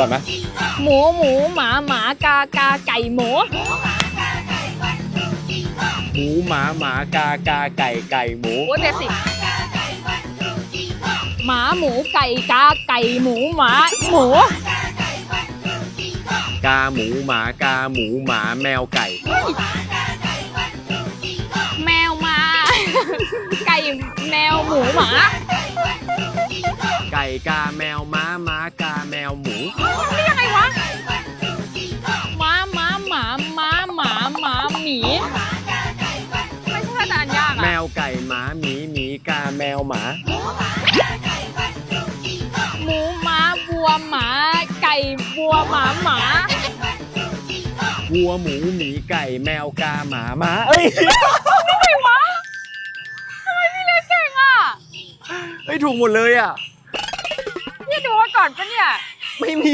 ก่อนไหมหมูหมูหมาหมากากาไก่หมูหมูหมาหมากากาไก่ไก่หมูโอ้เบสิกหมาหมูไก่กาไก่หมูหมาหมูกาหมูหมากาหมูหมาแมวไก่ แมวมา ไก่แมวหมูหมา ไก่กาแมวม้าม้า กาแมวหมูนี่ยังไงวะหมาหมาหมาหมาหมาหมาหมีไม่ใช่ว่าจะอันยากแมอะวไก่หมาหมีหมีกาแมวหมาหมูหมาวัวหมาไก่วัวหมาหมาวัวหมูหมีไก่แมวกาหมาม้าเอ้ยเก่งอะเอ้ยถูกหมดเลยอะนี่ดูมาก่อนปะเนี่ย ไม่มี